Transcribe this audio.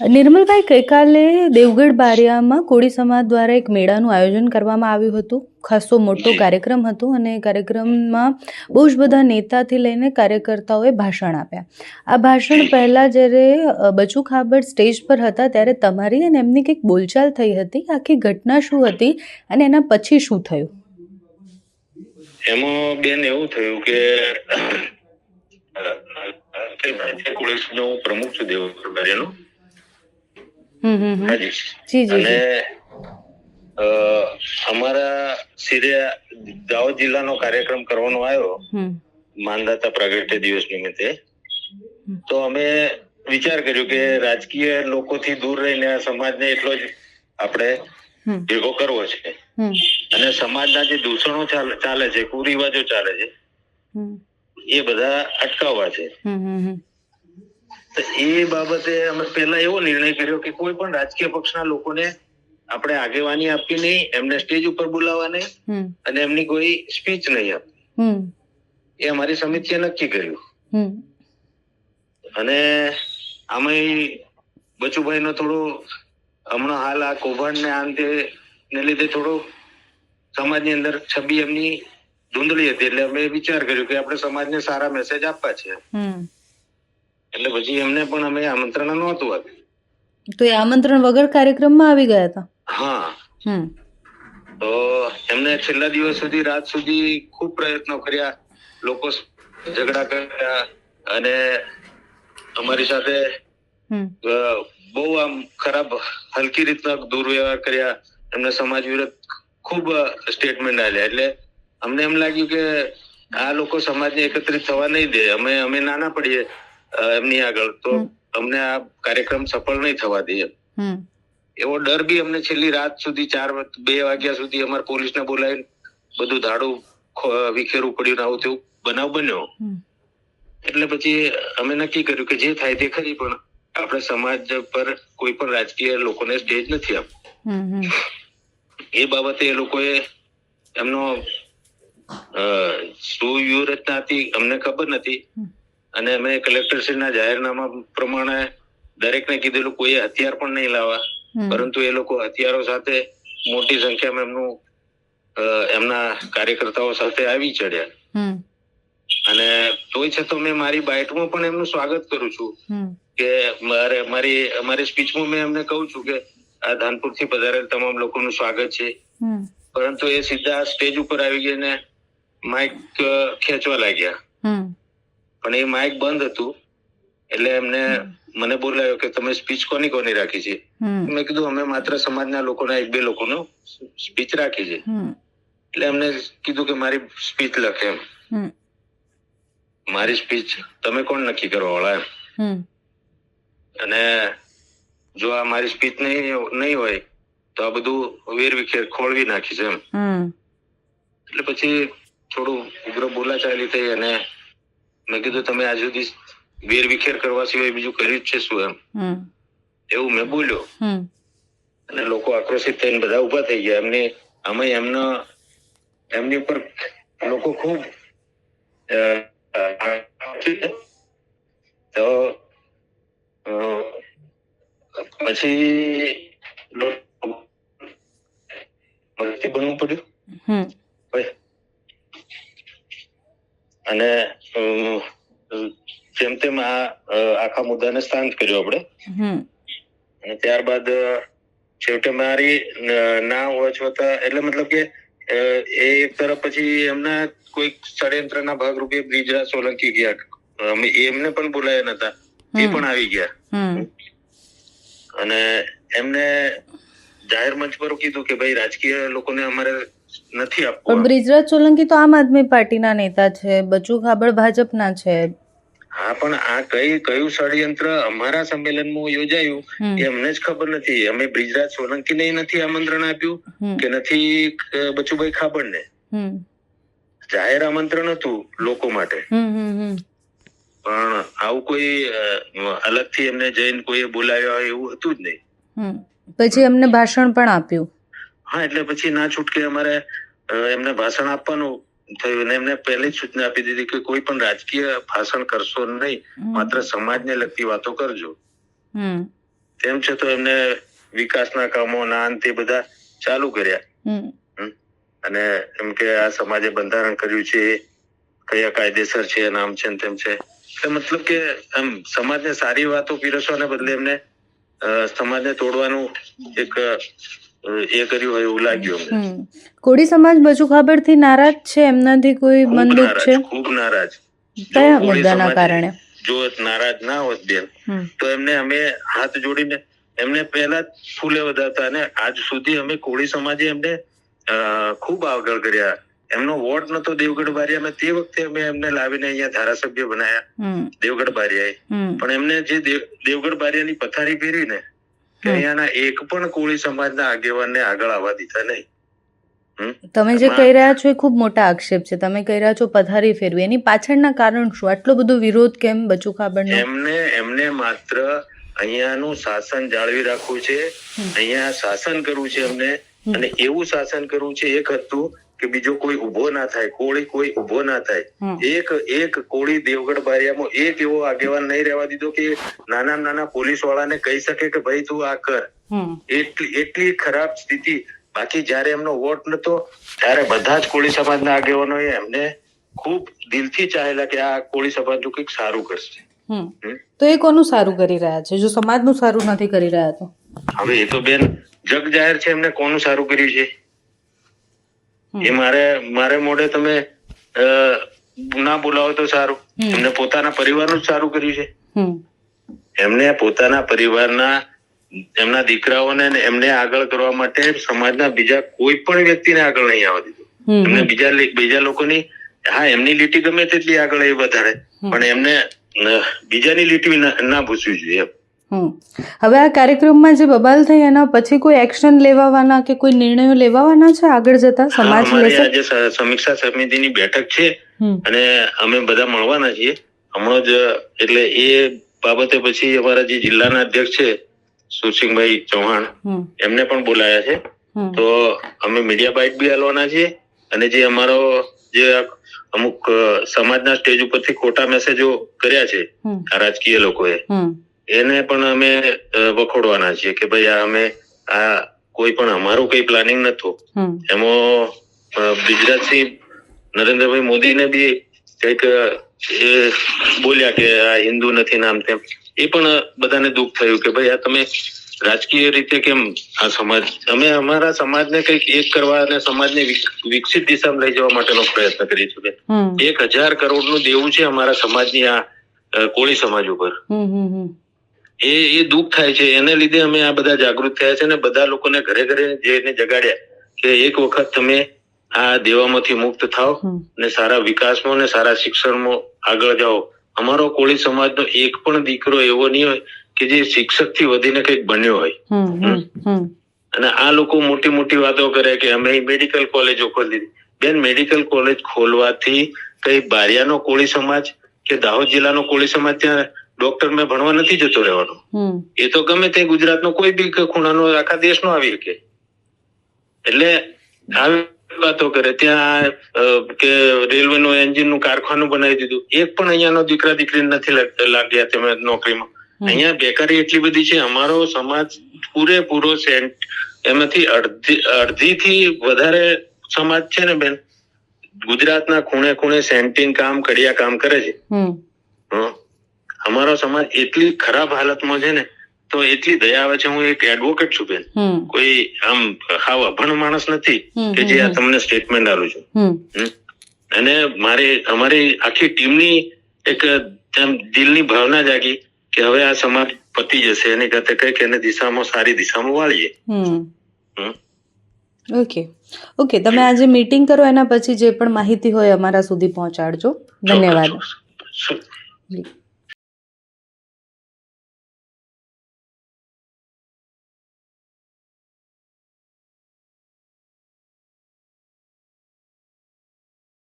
નિર્મલભાઈ ગઈકાલે દેવગઢ બારિયામાં કોળી સમાજ દ્વારા એક મેળાનું આયોજન કરવામાં આવ્યું હતું ખાસો મોટો કાર્યક્રમ હતો અને કાર્યક્રમમાં બહુ જ બધા નેતાથી લઈને કાર્યકર્તાઓએ ભાષણ આપ્યા આ ભાષણ પહેલાં જ્યારે બચુ ખાબડ સ્ટેજ પર હતા ત્યારે તમારી અને એમની કંઈક બોલચાલ થઈ હતી આખી ઘટના શું હતી અને એના પછી શું થયું એમાં બેન એવું થયું કે કોલેજનો પ્રમુખ છું દેવગઢ બારિયાનો હમ હમ હમ. હાજી જી જી અને અમારા સિરિયા દાહોદ જિલ્લાનો કાર્યક્રમ કરવાનો આવ્યો માંદાતા માનદાતા પ્રાગટ્ય દિવસ નિમિત્તે. તો અમે વિચાર કર્યો કે રાજકીય લોકોથી દૂર રહીને આ સમાજને એટલો જ આપણે ભેગો કરવો છે. અને સમાજના જે દૂષણો ચાલે છે કુરિવાજો ચાલે છે એ બધા અટકાવવા છે. તો એ બાબતે અમે પહેલા એવો નિર્ણય કર્યો કે કોઈ પણ રાજકીય પક્ષના લોકોને આપણે આગેવાની આપવી નહીં એમને સ્ટેજ ઉપર બોલાવવા નહીં અને એમની કોઈ સ્પીચ નહીં આપવી હમ. એ અમારી સમિતિએ નક્કી કર્યું. અને આમાં બચુભાઈ નો થોડો હમણાં હાલ આ કૌભાંડ ને આંતે ને લીધે થોડો સમાજની અંદર છબી એમની ધૂંધળી હતી એટલે અમે વિચાર કર્યો કે આપણે સમાજને સારા મેસેજ આપવા છે. એટલે પછી એમને પણ અમે આમંત્રણ નહોતું આપ્યું. તો એ આમંત્રણ વગર કાર્યક્રમમાં આવી ગયા હતા? હા. તો એમને છેલ્લા દિવસ સુધી રાત સુધી ખૂબ પ્રયત્નો કર્યા. લોકો ઝઘડા કર્યા અને અમારી સાથે બહુ આમ ખરાબ હલકી રીતના દુર્વ્યવહાર કર્યા. એમને સમાજ વિરુદ્ધ ખૂબ સ્ટેટમેન્ટ આપ્યા. એટલે અમને એમ લાગ્યું કે આ લોકો સમાજને એકત્રિત થવા નહીં દે. અમે અમે નાના પડીએ. એમની આગળ. તો અમને આ કાર્યક્રમ સફળ નહીં થવા દે એવો ડર બી અમને છેલ્લી રાત સુધી ચાર બે વાગ્યા સુધી અમારે પોલીસને બોલાવી બધું ધાડું વિખેરવું પડ્યું ને આવું તેવું બનાવ બન્યો. એટલે પછી અમે નક્કી કર્યું કે જે થાય તે ખરી પણ આપણે સમાજ પર કોઈ પણ રાજકીય લોકોને સ્ટેજ નથી આપવું. એ બાબતે એ લોકોએ એમનો શું વ્યૂહરચના હતી અમને ખબર નથી. અને અમે કલેક્ટરશ્રીના જાહેરનામા પ્રમાણે દરેકને કીધેલું કોઈ હથિયાર પણ નહીં લાવવા. પરંતુ એ લોકો હથિયારો સાથે મોટી સંખ્યામાં એમનું એમના કાર્યકર્તાઓ સાથે આવી ચડ્યા. અને તોય છતાં મેં મારી બાઇટમાં પણ એમનું સ્વાગત કરું છું કે મારે મારી અમારી સ્પીચમાં મેં એમને કહું છું કે આ ધાનપુરથી પધારેલ તમામ લોકોનું સ્વાગત છે. પરંતુ એ સીધા સ્ટેજ ઉપર આવી ગઈને માઇક ખેંચવા લાગ્યા. પણ એ માઇક બંધ હતું. એટલે એમને મને બોલાયો કે તમે સ્પીચ કોની કોની રાખી છે? મેં કીધું અમે માત્ર સમાજના લોકોના એક બે લોકોનો સ્પીચ રાખી છે. એટલે એમને કીધું કે મારી સ્પીચ લખે એમ. મારી સ્પીચ તમે કોણ નક્કી કરવા વાળા એમ. અને જો આ મારી સ્પીચ નહીં નહીં હોય તો આ બધું વેરવિખેર ખોળવી નાખીશ એમ. એટલે પછી થોડું ઉગ્ર બોલાચાલી થઈ અને મેં કીધું તમે આજ સુધી વેરવિખેર કરવા સિવાય બીજું કર્યું જ છે શું એમ? એવું મેં બોલ્યો. અને લોકો આક્રોશિત થઈને બધા ઊભા થઈ ગયા. એમને આમાં એમનો એમની ઉપર લોકો ખૂબ તો પછી બનવું પડ્યું હમ ભાઈ. અને જેમ તેમ આ આખા મુદ્દાને શાંત કર્યો આપણે. અને ત્યારબાદ છેવટે મારી ના હોવા છતાં એટલે મતલબ કે એ એક તરફ પછી એમના કોઈક ષડયંત્રના ભાગરૂપે બ્રિજરા સોલંકી ગયા. અમે એમને પણ બોલાયા નતા. એ પણ આવી ગયા. અને એમને જાહેર મંચ પર કીધું કે ભાઈ રાજકીય લોકોને અમારે નથી પણ આપવું બ્રિજરાજ સોલંકી તો આમ આદમી પાર્ટીના નેતા છે બચુ ખાબડ ભાજપના છે. હા પણ આ કઈ કયું ષડયંત્ર અમારા સંમેલનમાં યોજાયું એ અમને જ ખબર નથી. અમે બ્રિજરાજ સોલંકીને નથી આમંત્રણ આપ્યું કે નથી બચુભાઈ ખાબડને? જાહેર આમંત્રણ હતું લોકો માટે. પણ આવું કોઈ અલગથી એમને જઈને કોઈએ બોલાવ્યા હોય એવું હતું જ નહીં. પછી એમને ભાષણ પણ આપ્યું. હા એટલે પછી ના છૂટકે અમારે એમને ભાષણ આપવાનું થયું એમને પહેલી જ સૂચના આપી દીધી કે કોઈ પણ રાજકીય ભાષણ કરશો નહીં. માત્ર સમાજને લગતી વાતો કરજો. તેમ તેમ છતાં એમને વિકાસના કામો ના અંતે બધા ચાલુ કર્યા. અને એમ કે આ સમાજે બંધારણ કર્યું છે એ કયા કાયદેસર છે નામ છે તેમ છે. એટલે મતલબ કે આમ સમાજને સારી વાતો પીરસવાને બદલે એમને સમાજને તોડવાનું એક એ કર્યું હોય એવું લાગ્યું કોળી સમાજ બચુ ખાબડથી નારાજ છે? એમનાથી કોઈ બંદૂક છે? ખૂબ નારાજ. કયા મુદ્દાના કારણે? જો નારાજ ના હોત બેન તો એમને અમે હાથ જોડીને એમને પહેલા ફૂલે વધારતા અને આજ સુધી અમે કોળી સમાજે એમને ખૂબ આગળ કર્યા. એમનો વોટ નતો દેવગઢ બારિયામાં તે વખતે અમે એમને લાવીને અહીંયા ધારાસભ્ય બનાયા દેવગઢ બારિયાએ પણ એમને જે દેવ- દેવગઢ બારિયાની પથારી પહેરીને કે અહીંયાના એક પણ કોળી સમાજના આગેવાનને આગળ આવવા દીધા નહીં. તમે જે કહી રહ્યા છો એ ખૂબ મોટા આક્ષેપ છે. તમે કહી રહ્યા છો પથારી ફેરવી. એની પાછળના કારણ શું? આટલો બધો વિરોધ કેમ બચુ ખાબડનો? એમને એમને માત્ર અહીંયાનું શાસન જાળવી રાખવું છે. અહીંયા શાસન કરવું છે એમને. અને એવું શાસન કરવું છે એક હતું કે બીજો કોઈ ઊભો ના થાય કોળી કોઈ ઊભો ના થાય. એક એક કોળી દેવગઢ બારિયામાં એક એવો આગેવાન નહીં રહેવા દીધો કે નાના નાના પોલીસ વાળાને કહી શકે કે ભાઈ તું આ કર. એટલી એટલી ખરાબ સ્થિતિ. બાકી જયારે એમનો વોટ નતો ત્યારે બધા જ કોળી સમાજના આગેવાનો એમને ખૂબ દિલથી ચાહેલા કે આ કોળી સમાજનું કંઈક સારું કરશે? તો એ કોનું સારું કરી રહ્યા છે? જો સમાજનું સારું નથી કરી રહ્યા તો? હવે એ તો બેન જગ જાહેર છે એમને કોનું સારું કર્યું છે. એ મારે મારે મોઢે તમે ના બોલાવો તો સારું. એમને પોતાના પરિવારનું જ સારું કર્યું છે. એમને પોતાના પરિવારના એમના દીકરાઓને એમને આગળ કરવા માટે સમાજના બીજા કોઈ પણ વ્યક્તિને આગળ નહીં આવવા દીધું. એમને બીજા બીજા લોકોની હા એમની લીટી ગમે તેટલી આગળ એ વધારે. પણ એમને બીજાની લીટી ના ભૂસવી જોઈએ હવે આ કાર્યક્રમમાં જે બબાલ થઈ એના પછી કોઈ એક્શન લેવાવાના કે કોઈ નિર્ણયો લેવાવાના છે? આગળ જતા સમાજ લેશે? આજે સમીક્ષા સમિતિની બેઠક છે અને અમે બધા મળવાના છીએ. હમણાં જ એટલે એ બાબતે પછી અમારા જે જિલ્લાના અધ્યક્ષ છે સુરસિંહભાઈ ચૌહાણ એમને પણ બોલાયા છે. તો અમે મીડિયા બાઇટ બી આલવાના છીએ અને જે અમારો જે અમુક સમાજના સ્ટેજ ઉપરથી ખોટા મેસેજો કર્યા છે આ રાજકીય લોકોએ. એને પણ અમે વખોડવાના છીએ કે ભાઈ આ અમે આ કોઈ પણ અમારું કઈ પ્લાનિંગ નતું. એમાં ગુજરાત બ્રિજરાજસિંહ નરેન્દ્રભાઈ મોદીને બી કંઈક એ બોલ્યા કે આ હિન્દુ નથી નામ તેમ. એ પણ બધાને દુઃખ થયું કે ભાઈ આ તમે રાજકીય રીતે કેમ આ સમાજ અમે અમારા સમાજને કંઈક એક કરવા અને સમાજને વિક- વિકસિત દિશામાં લઈ જવા માટેનો પ્રયત્ન કરી છે એક હજાર કરોડનું દેવું છે અમારા સમાજની આ કોળી સમાજ ઉપર. હમ હમ હમ. એ એ દુઃખ થાય છે. એને લીધે અમે આ બધા જાગૃત થયા છે અને બધા લોકોને ઘરે ઘરે જઈને જગાડ્યા કે એક વખત તમે આ દેવામાંથી મુક્ત થાઓ હમ. અને સારા વિકાસમાં અને સારા શિક્ષણમાં આગળ જાઓ. અમારો કોળી સમાજનો એક પણ દીકરો એવો નહીં હોય કે જે શિક્ષકથી વધીને કંઈક બન્યો હોય. અને આ લોકો મોટી મોટી વાતો કરે કે અમે મેડિકલ કોલેજો ખોલી દીધી. બેન મેડિકલ કોલેજ ખોલવાથી કઈ બારિયાનો કોળી સમાજ કે દાહોદ જિલ્લાનો કોળી સમાજ ત્યાં ડોક્ટર મેં ભણવા નથી જતો રહેવાનો. એ તો ગમે તે ગુજરાતનો કોઈ બી ખૂણાનો આખા દેશનો આવી શકે. એટલે આવી વાતો કરે. ત્યાં રેલવે કે રેલવેનું એન્જિનનું કારખાનું બનાવી દીધું. એક પણ અહીંયાનો દીકરા દીકરી નથી લાગ્યા તમે નોકરીમાં. અહીંયા બેકારી એટલી બધી છે. અમારો સમાજ પૂરેપૂરો સેન્ટ એમાંથી અડધી અડધીથી વધારે સમાજ છે ને બેન. ગુજરાતના ખૂણે ખૂણે સેન્ટિંગ કામ કડિયા કામ કરે છે. હમ. અમારો સમાજ એટલી ખરાબ હાલતમાં છે ને તો એટલી દયા આવે છે. હું એક એડવોકેટ છું બેન. કોઈ આમ હાવ અભણ માણસ નથી કે જે આ તમને સ્ટેટમેન્ટ આપું છું. અને મારી અમારી આખી ટીમની એક દિલની ભાવના જાગી કે હવે આ સમાજ પતી જશે. એની કરતા કંઈક એને દિશામાં સારી દિશામાં વાળીએ. ઓકે. ઓકે તમે આજે મીટિંગ કરો એના પછી જે પણ માહિતી હોય અમારા સુધી પહોંચાડજો. ધન્યવાદ.